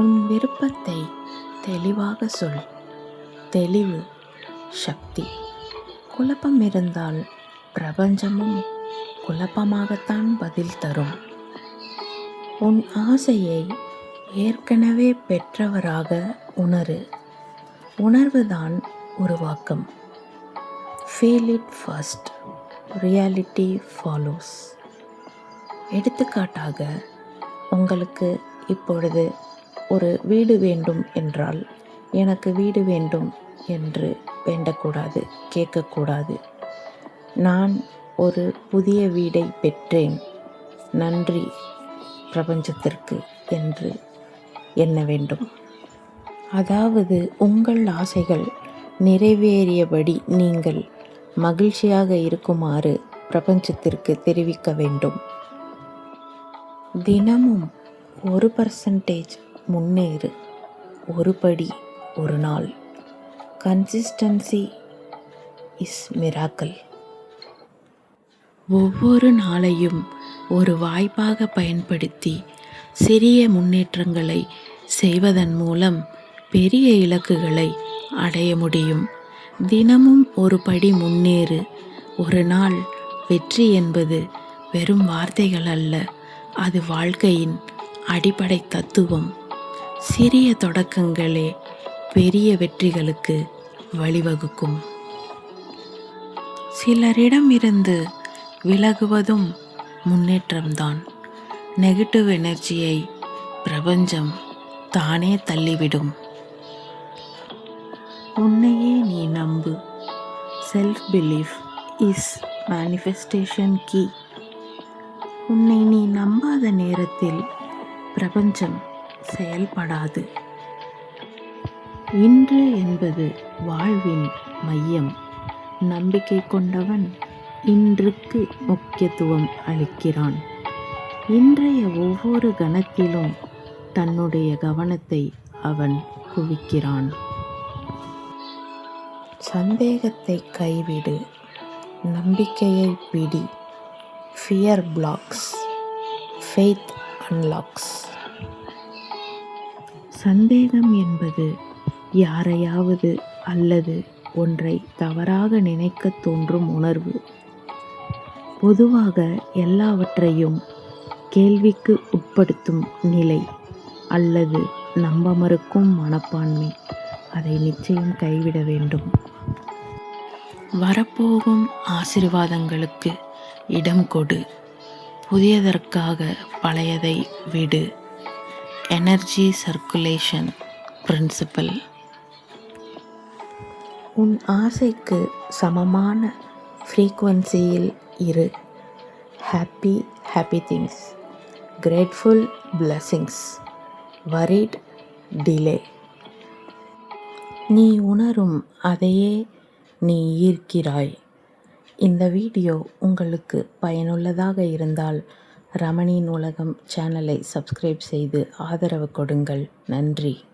உன் விருப்பத்தை தெளிவாக சொல். தெளிவு சக்தி. குழப்பம் இருந்தால் பிரபஞ்சமும் குழப்பமாகத்தான் பதில் தரும். உன் ஆசையை ஏற்கனவே பெற்றவராக உணரு. உணர்வுதான் உருவாக்கம். Feel it first reality follows எடுத்துக்காட்டாக உங்களுக்கு இப்பொழுது ஒரு வீடு வேண்டும் என்றால் எனக்கு வீடு வேண்டும் என்று வேண்டக்கூடாது கேட்கக்கூடாது. நான் ஒரு புதிய வீடை பெற்றேன். நன்றி பிரபஞ்சத்திற்கு என்று எண்ண வேண்டும். அதாவது உங்கள் ஆசைகள் நிறைவேறியபடி நீங்கள் மகிழ்ச்சியாக இருக்குமாறு பிரபஞ்சத்திற்கு தெரிவிக்க வேண்டும். தினமும் ஒரு பர்சன்டேஜ் முன்னேறு. ஒரு படி ஒரு நாள். கன்சிஸ்டன்சி இஸ் மிராக்கல் ஒவ்வொரு நாளையும் ஒரு வாய்ப்பாக பயன்படுத்தி சிறிய முன்னேற்றங்களை செய்வதன் மூலம் பெரிய இலக்குகளை அடைய முடியும். தினமும் ஒரு படி முன்னேறு ஒரு நாள் வெற்றி என்பது வெறும் வார்த்தைகள் அல்ல அது வாழ்க்கையின் அடிப்படை தத்துவம். சிறிய தொடக்கங்களே பெரிய வெற்றிகளுக்கு வழிவகுக்கும். சிலரிடமிருந்து விலகுவதும் முன்னேற்றம்தான். நெகட்டிவ் எனர்ஜியை பிரபஞ்சம் தானே தள்ளிவிடும். உன்னையே நீ நம்பு. Self belief is manifestation key உன்னை நீ நம்பாத நேரத்தில் பிரபஞ்சம் செயல்படாது. இன்று என்பது வாழ்வின் மையம். நம்பிக்கை கொண்டவன் இன்றுக்கு முக்கியத்துவம் அளிக்கிறான். இன்றைய ஒவ்வொரு கணத்திலும் தன்னுடைய கவனத்தை அவன் குவிக்கிறான். சந்தேகத்தை கைவிடு. நம்பிக்கையை பிடி. ஃபியர் பிளாக்ஸ் ஃபெய்த் அன்லாக்ஸ் சந்தேகம் என்பது யாரையாவது அல்லது ஒன்றை தவறாக நினைக்க தோன்றும் உணர்வு. பொதுவாக எல்லாவற்றையும் கேள்விக்கு உட்படுத்தும் நிலை அல்லது நம்ப மறுக்கும் மனப்பான்மை. அதை நிச்சயம் கைவிட வேண்டும். வரப்போகும் ஆசிர்வாதங்களுக்கு இடம் கொடு. புதியதற்காக பழையதை விடு. எனர்ஜி சர்க்குலேஷன் பிரின்சிபல் உன் ஆசைக்கு சமமான ஃப்ரீக்குவன்சியில் இரு. Happy happy things grateful blessings worried delay நீ உணரும் அதையே நீ ஈர்க்கிறாய். இந்த வீடியோ உங்களுக்கு பயனுள்ளதாக இருந்தால் ரமணி நூலகம் சேனலை சப்ஸ்கிரைப் செய்து ஆதரவு கொடுங்கள். நன்றி.